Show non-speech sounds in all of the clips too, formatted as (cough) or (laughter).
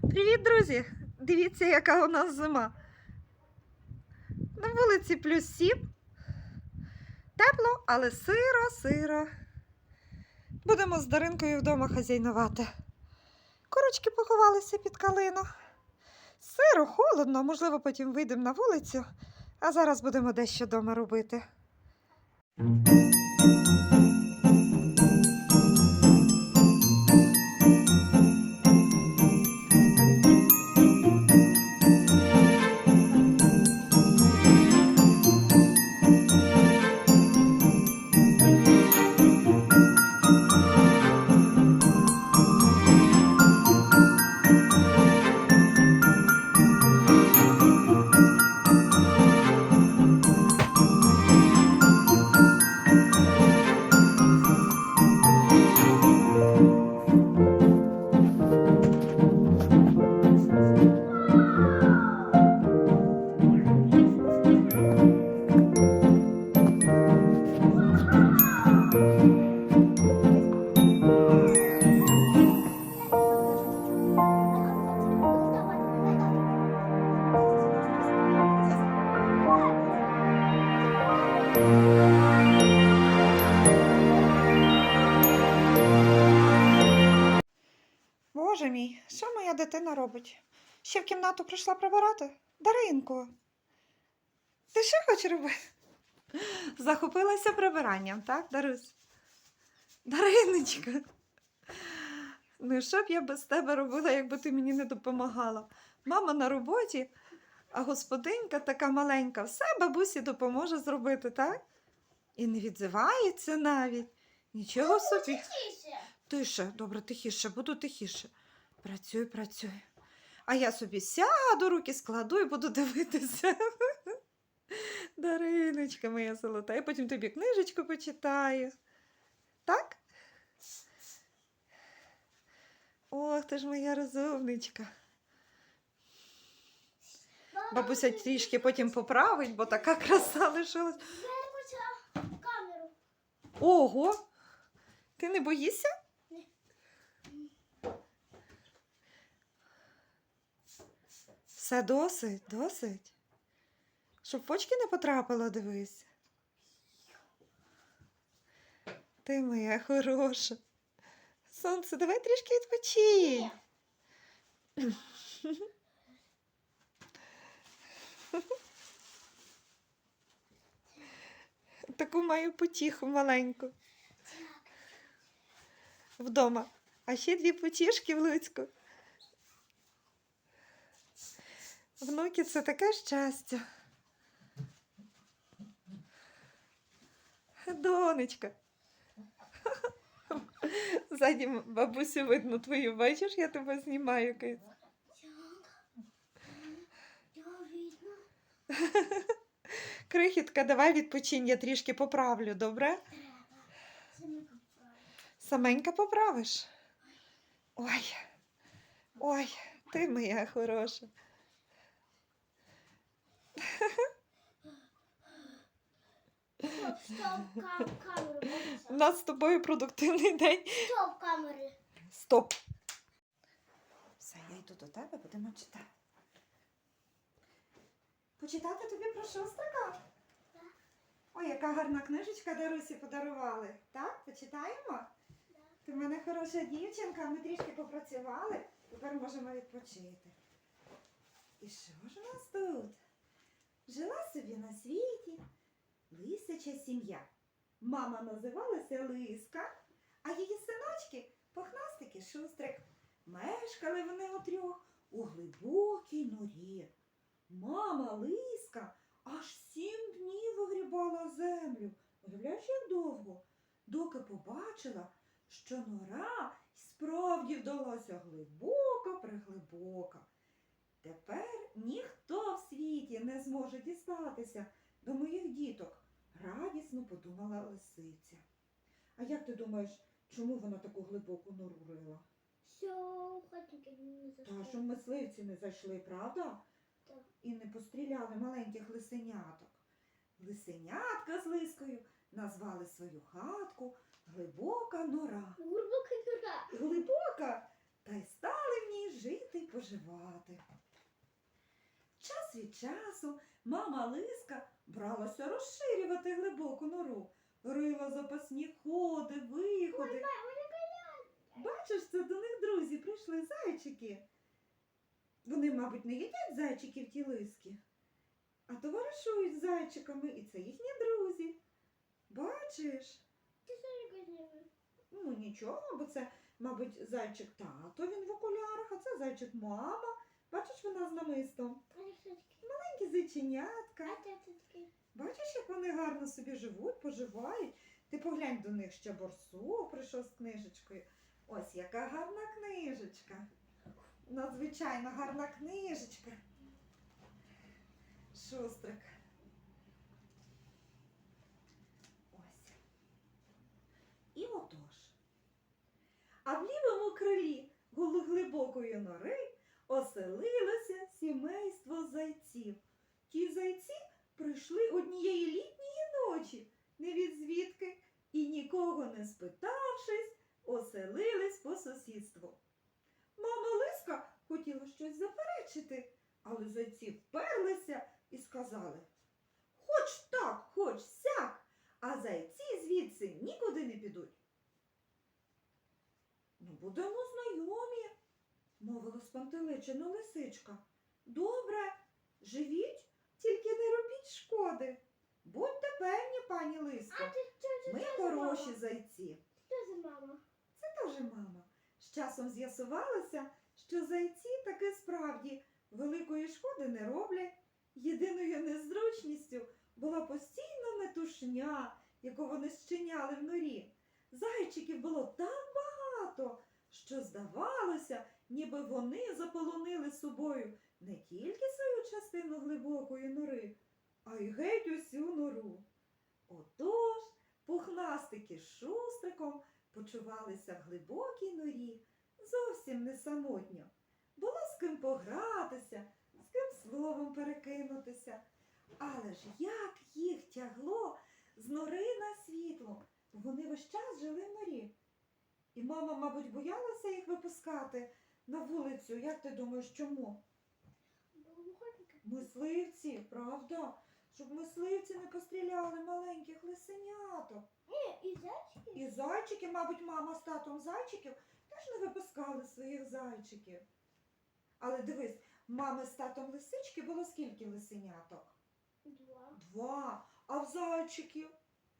Привіт, друзі! Дивіться, яка у нас зима. На вулиці плюс 7. Тепло, але сиро-сиро. Будемо з Даринкою вдома хазяйнувати. Курочки поховалися під калину. Сиро, холодно, можливо, потім вийдемо на вулицю, а зараз будемо дещо вдома робити. Боже мій, що моя дитина робить? Ще в кімнату прийшла прибирати? Даринко, ти що хочеш робити? Захопилася прибиранням, так, Дарусь? Дариночка. Ну, що б я без тебе робила, якби ти мені не допомагала? Мама на роботі, а господинька така маленька, все бабусі допоможе зробити, так? І не відзивається навіть. Нічого собі. Тише, добре, тихіше, буду тихіше. Працюй, працюй. А я собі сяду, руки складу і буду дивитися. (laughs) Дариночка моя золота, і потім тобі книжечку почитаю. Так? Ох, ти ж моя розумничка. Бабуся трішки потім поправить, бо така краса лишилась. камеру. Ого! Ти не боїшся? Все досить, досить. Щоб почки не потрапило, дивись. Ти моя хороша. Сонце, давай трішки відпочинь. (laughs) Таку маю потіху маленьку. Вдома. А ще дві потішки в Луцьку. Внуки це таке щастя. Донечка. Ззаді бабусю видно твою, бачиш, я тебе знімаю. Кись. Я видно. (laughs) Крихітка, давай відпочинь, я трішки поправлю, добре? Саменька поправиш. Ой, ой, ти моя хороша. У нас з тобою продуктивний день. Стоп, камери. Стоп. Все, я йду до тебе, будемо читати. Почитати тобі про шострика? Так. Ой, яка гарна книжечка Дарусі подарували. Так, почитаємо? Ти в мене хороша дівчинка, ми трішки попрацювали, тепер можемо відпочити. І що ж у нас тут? Жила собі на світі лисяча сім'я. Мама називалася Лиска, а її синочки похнастики шустрик. Мешкали вони утрьох у глибокій норі. Мама Лиска аж сім днів вигрібала землю. Уявляєш, як довго? Доки побачила, що нора справді вдалася глибока приглибока. Тепер ніхто в світі не зможе дістатися до моїх діток, радісно подумала лисиця. А як ти думаєш, чому вона таку глибоку нору рила? Все, хатники не Та зайшли. щоб мисливці не зайшли, правда? І не постріляли маленьких лисеняток. Лисенятка з лискою назвали свою хатку глибока нора. Глибока нора. Глибока, та й стали в ній жити по відпочивати. Час від часу мама Лиска бралася розширювати глибоку нору, рила запасні ходи, виходи. Бачиш, це до них друзі прийшли зайчики. Вони, мабуть, не їдять зайчиків ті лиски, а товаришують з зайчиками, і це їхні друзі. Бачиш? Ти? Ну нічого, бо це, мабуть, зайчик тато, він в окулярах, а це зайчик мама. Бачиш, вона з намистом. Маленькі зайченятка. Бачиш, як вони гарно собі живуть, поживають. Ти поглянь до них ще борсу прийшов з книжечкою. Ось яка гарна книжечка. Надзвичайно гарна книжечка. Шустрик. Ось. І отож. А в лівому крилі глибокої нори оселилося сімейство зайців. Ті зайці прийшли однієї літньої ночі, не від звідки, і нікого не спитавшись, оселились по сусідству. Мама Лиска хотіла щось заперечити, але зайці вперлися і сказали Хоч так, хоч сяк, а зайці звідси нікуди не підуть. Ну, будемо знайомі, мовила спантеличена лисичка. Добре, живіть, тільки не робіть шкоди. Будьте певні, пані Лиско, ми хороші зайці. Що за мама? Це теж мама. Часом з'ясувалося, що зайці таки справді великої шкоди не роблять. Єдиною незручністю була постійна метушня, яку вони щиняли в норі. Зайчиків було так багато, що здавалося, ніби вони заполонили собою не тільки свою частину глибокої нори, а й геть усю нору. Отож, пухнастики шустриком почувалися в глибокій норі зовсім не самотньо. Було з ким погратися, з ким словом перекинутися. Але ж як їх тягло з нори на світло, вони весь час жили в норі. І мама, мабуть, боялася їх випускати на вулицю. Як ти думаєш, чому? Мисливці, правда? Щоб мисливці не постріляли маленьких лисеняток. Ні, і зайчики. І зайчики, мабуть, мама з татом зайчиків теж не випускали своїх зайчиків. Але дивись, мами з татом лисички було скільки лисеняток? Два. Два. А в зайчиків?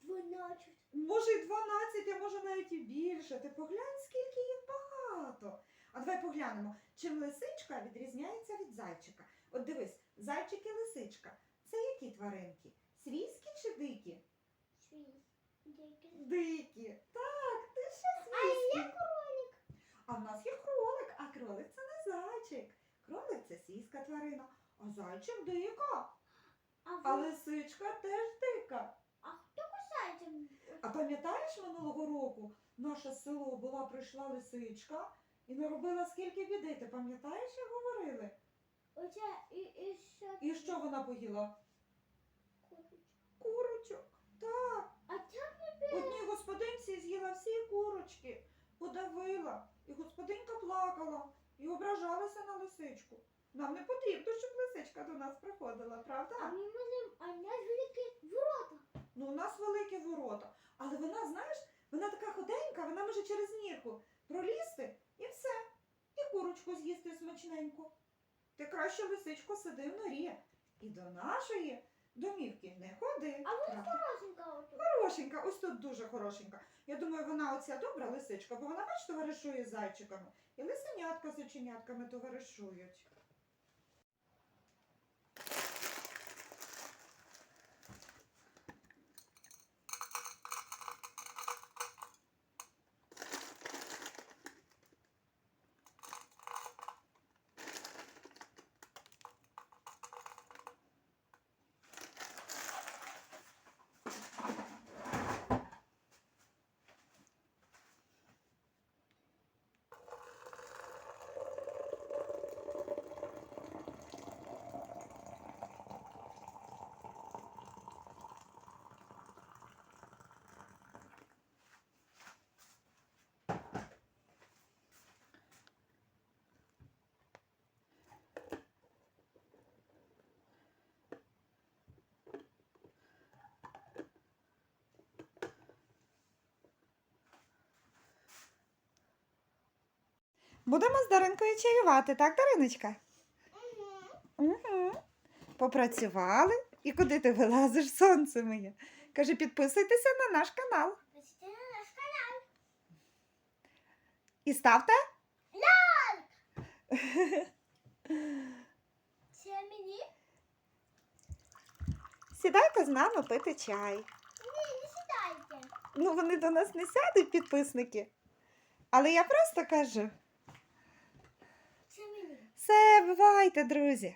Дванадцять. Може, і 12, а може навіть і більше. Ти поглянь, скільки їх багато. А давай поглянемо, чим лисичка відрізняється від зайчика. От дивись, зайчик і лисичка. Це які тваринки? Свійські чи дикі? Деякі. Дикі. Так, ти ще А свійські. я кролик. А в нас є кролик, а кролик це не зайчик. Кролик це сільська тварина, а зайчик дика, А, а ви... лисичка теж дика. а хто кусається? А пам'ятаєш минулого року наше село була прийшла лисичка і наробила скільки біди? Ти пам'ятаєш, як говорили? Оце і, і що? І що вона поїла? Курочок. Так. А це Одній господинці з'їла всі курочки, подавила, і господинка плакала і ображалася на лисичку. Нам не потрібно, щоб лисичка до нас приходила, правда? а ми можемо, а в нас великі ворота. Ну, у нас великі ворота. Але вона, знаєш, вона така худенька, вона може через нірку пролізти і все. І курочку з'їсти смачненько. Ти краще лисичко сиди в норі. І до нашої домівки не ходи. А вона? Хорошенька отут. Хорошенька, ось тут дуже хорошенька. Я думаю, вона оця добра лисичка, бо вона бач, товаришує з зайчиками. І лисенятка з оченятками товаришують. Будемо з Даринкою чаювати, так, Дариночка? Угу. Угу. Попрацювали. І куди ти вилазиш, сонце моє? Каже, підписуйтеся на наш канал. Це наш канал. І ставте. Це (laughs) мені? Сідайте з нами пити чай. Ні, не сідайте. Ну, вони до нас не сядуть, підписники. Але я просто кажу. Все, бувайте, друзі.